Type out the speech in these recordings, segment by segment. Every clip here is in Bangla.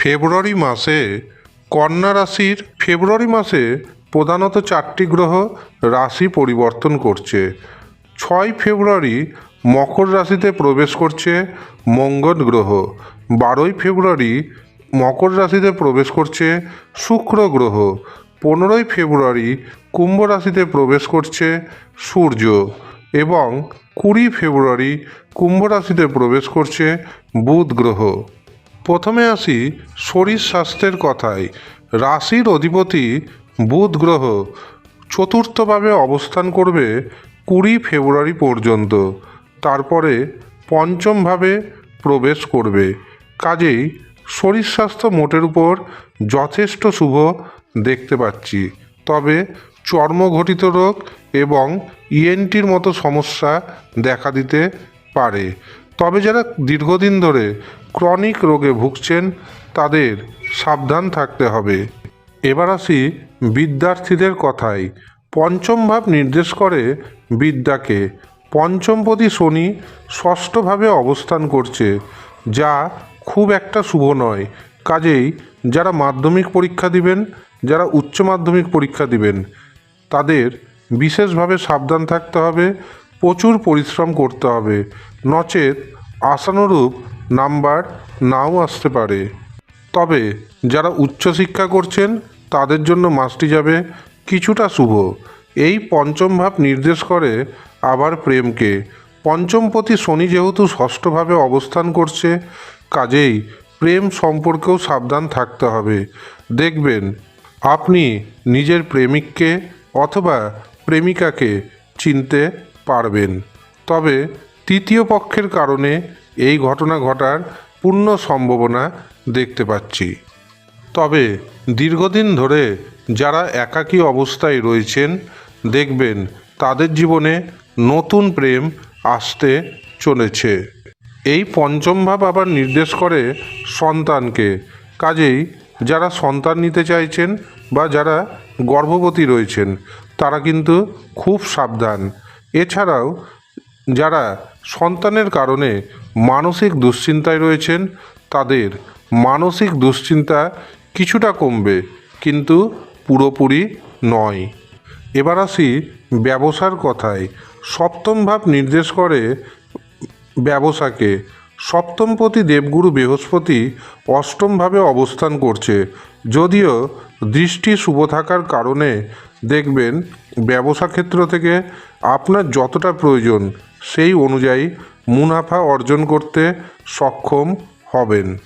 ফেব্রুয়ারি মাসে কন্যা রাশির ফেব্রুয়ারি মাসে প্রধানত চারটি গ্রহ রাশি পরিবর্তন করছে। ছয় ফেব্রুয়ারি মকর রাশিতে প্রবেশ করছে মঙ্গল গ্রহ। বারোই ফেব্রুয়ারি মকর রাশিতে প্রবেশ করছে শুক্র গ্রহ। পনেরোই ফেব্রুয়ারি কুম্ভ রাশিতে প্রবেশ করছে সূর্য এবং কুড়ি ফেব্রুয়ারি কুম্ভ রাশিতে প্রবেশ করছে বুধ গ্রহ। প্রথমে আসি শরীর স্বাস্থ্যের কথায়। রাশির অধিপতি বুধ গ্রহ চতুর্থভাবে অবস্থান করবে কুড়ি ফেব্রুয়ারি পর্যন্ত। তারপরে পঞ্চমভাবে প্রবেশ করবে। কাজেই শরীর স্বাস্থ্য মোটের উপর যথেষ্ট শুভ দেখতে পাচ্ছি। তবে চর্মঘটিত রোগ এবং ইএনটির মতো সমস্যা দেখা দিতে পারে। তবে যারা দীর্ঘদিন ধরে ক্রনিক রোগে ভুগছেন, তাদের সাবধান থাকতে হবে। এবার আসি বিদ্যার্থীদের কথায়। পঞ্চম ভাব নির্দেশ করে বিদ্যাকে। পঞ্চমপতি শনি ষষ্ঠভাবে অবস্থান করছে, যা খুব একটা শুভ নয়। কাজেই যারা মাধ্যমিক পরীক্ষা দিবেন, যারা উচ্চ মাধ্যমিক পরীক্ষা দিবেন, তাদের বিশেষভাবে সাবধান থাকতে হবে। প্রচুর পরিশ্রম করতে হবে। নচেত আশানুরূপ নাম্বার নাও আসতে পারে। তবে যারা উচ্চশিক্ষা করছেন, তাদের জন্য মাসটি যাবে কিছুটা শুভ। এই পঞ্চম ভাব নির্দেশ করে আবার প্রেমকে। পঞ্চমপতি শনি যেহেতু ষষ্ঠভাবে অবস্থান করছে, কাজেই প্রেম সম্পর্কেও সাবধান থাকতে হবে। দেখবেন, আপনি নিজের প্রেমিককে অথবা প্রেমিকাকে চিনতে পারবেন। তবে তৃতীয় পক্ষের কারণে এই ঘটনা ঘটার পূর্ণ সম্ভাবনা দেখতে পাচ্ছি। তবে দীর্ঘদিন ধরে যারা একাকী অবস্থায় রয়েছেন, দেখবেন তাদের জীবনে নতুন প্রেম আসতে চলেছে। এই পঞ্চম ভাব আবার নির্দেশ করে সন্তানকে। কাজেই যারা সন্তান নিতে চাইছেন বা যারা গর্ভবতী রয়েছেন, তারা কিন্তু খুব সাবধান। এছাড়াও, যারা সন্তানের কারণে মানসিক দুশ্চিন্তায় রয়েছেন, তাদের মানসিক দুশ্চিন্তা কিছুটা কমবে, কিন্তু পুরোপুরি নয়। এবার আসি ব্যবসার কথায়। সপ্তম ভাব নির্দেশ করে ব্যবসাকে। সপ্তমপতি দেবগুরু বৃহস্পতি অষ্টমভাবে অবস্থান করছে। যদিও দৃষ্টি শুভ থাকার কারণে দেখবেন ব্যবসা ক্ষেত্র থেকে আপনার যতটা প্রয়োজন সেই অনুযায়ী মুনাফা অর্জন করতে সক্ষম হবেন।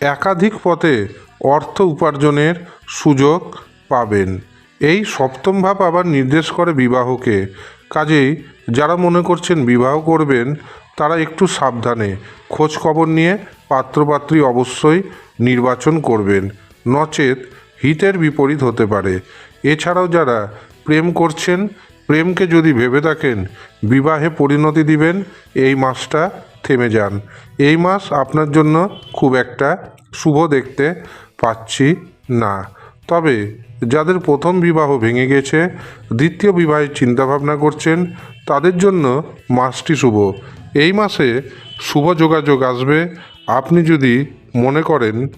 একাধিক পথে অর্থ উপার্জনের সুযোগ পাবেন। এই সপ্তম ভাব আবার নির্দেশ করে বিবাহকে। কাজেই যারা মনে করছেন বিবাহ করবেন, তারা একটু সাবধানে খোঁজ খবর নিয়ে পাত্রপাত্রী অবশ্যই নির্বাচন করবেন। নচেত হিতের বিপরীত হতে পারে। এছাড়াও যারা প্রেম করছেন, প্রেমকে যদি ভেবে থাকেন, বিবাহে পরিণতি দিবেন, এই মাসটা থেমে যান। এই মাস আপনার জন্য খুব একটা শুভ দেখতে পাচ্ছি না। তবে যাদের প্রথম বিবাহ ভেঙে গেছে, দ্বিতীয় বিবাহের চিন্তাভাবনা করছেন, তাদের জন্য মাসটি শুভ। এই মাসে শুভ যোগাযোগ আসবে। আপনি যদি মনে করেন,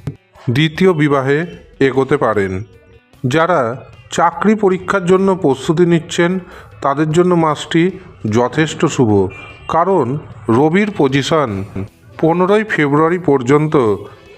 দ্বিতীয় বিবাহে এগোতে পারেন। যারা চাকরি পরীক্ষার জন্য প্রস্তুতি নিচ্ছেন। তাদের জন্য মাসটি যথেষ্ট শুভ। কারণ রবির পজিশন পনেরোই ফেব্রুয়ারি পর্যন্ত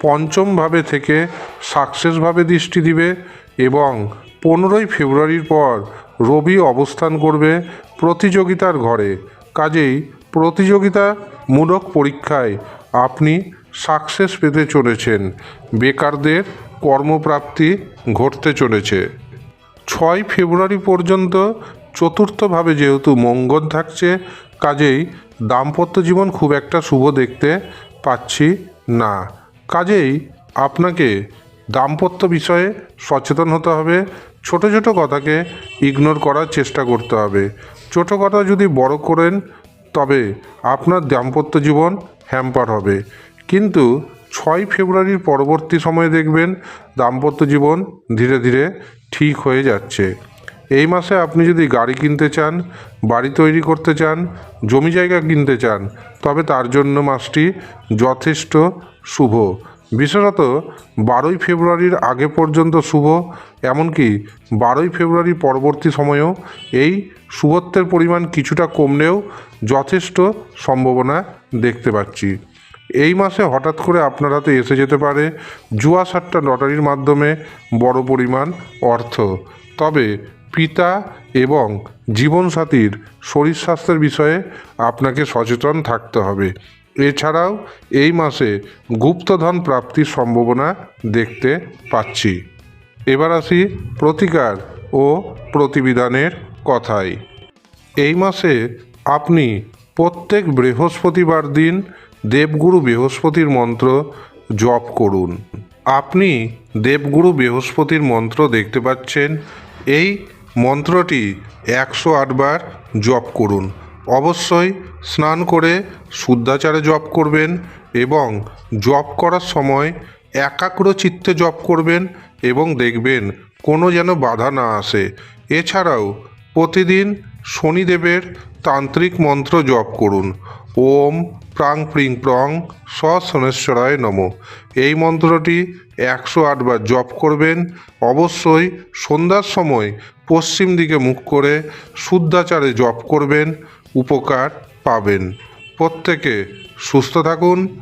পঞ্চমভাবে থেকে সাকসেসভাবে দৃষ্টি দিবে এবং পনেরোই ফেব্রুয়ারির পর রবি অবস্থান করবে প্রতিযোগিতার ঘরে। কাজেই প্রতিযোগিতামূলক পরীক্ষায় আপনি সাকসেস পেতে চলেছেন। বেকারদের কর্মপ্রাপ্তি ঘটতে চলেছে। ছয় ফেব্রুয়ারি পর্যন্ত চতুর্থভাবে যেহেতু মঙ্গল থাকছে, কাজেই দাম্পত্য জীবন খুব একটা শুভ দেখতে পাচ্ছি না। কাজেই আপনাকে দাম্পত্য বিষয়ে সচেতন হতে হবে, ছোট ছোট কথাকে ইগনোর করার চেষ্টা করতে হবে। ছোট কথা যদি বড় করেন, তবে আপনার দাম্পত্য জীবন হ্যাম্পার হবে। কিন্তু ছয় ফেব্রুয়ারির পরবর্তী সময়ে দেখবেন দাম্পত্য জীবন ধীরে ধীরে ঠিক হয়ে যাচ্ছে। এই মাসে আপনি যদি গাড়ি কিনতে চান, বাড়ি তৈরি করতে চান, জমি জায়গা কিনতে চান, তবে তার জন্য মাসটি যথেষ্ট শুভ। বিশেষত বারোই ফেব্রুয়ারির আগে পর্যন্ত শুভ, এমনকি বারোই ফেব্রুয়ারি পরবর্তী সময়েও এই শুভত্বের পরিমাণ কিছুটা কমলেও যথেষ্ট সম্ভাবনা দেখতে পাচ্ছি। এই মাসে হঠাৎ করে আপনার হাতে এসে যেতে পারে জুয়া সাতটা লটারির মাধ্যমে বড় পরিমাণ অর্থ। তবে পিতা এবং জীবনসাথীর শরীর স্বাস্থ্যের বিষয়ে আপনাকে সচেতন থাকতে হবে। এছাড়াও এই মাসে গুপ্তধন প্রাপ্তির সম্ভাবনা দেখতে পাচ্ছি। এবার আসি প্রতিকার ও প্রতিবিধানের কথায়। এই মাসে আপনি প্রত্যেক বৃহস্পতিবার দিন দেবগুরু বৃহস্পতির মন্ত্র জপ করুন। আপনি দেবগুরু বৃহস্পতির মন্ত্র দেখতে পাচ্ছেন। এই মন্ত্রটি একশো আটবার জপ করুন। অবশ্যই স্নান করে শুদ্ধাচারে জপ করবেন এবং জপ করার সময় একাগ্র চিত্তে জপ করবেন এবং দেখবেন কোনো যেন বাধা না আসে। এছাড়াও প্রতিদিন শনিদেবের তান্ত্রিক মন্ত্র জপ করুন। ওম প্রাং প্রিং প্রং সনেশ্বরায় নম। এই মন্ত্রটি একশো আটবার জপ করবেন। অবশ্যই সন্ধ্যার সময় পশ্চিম দিকে মুখ করে শুদ্ধাচারে জপ করবেন, উপকার পাবেন। প্রত্যেকে সুস্থ থাকুন।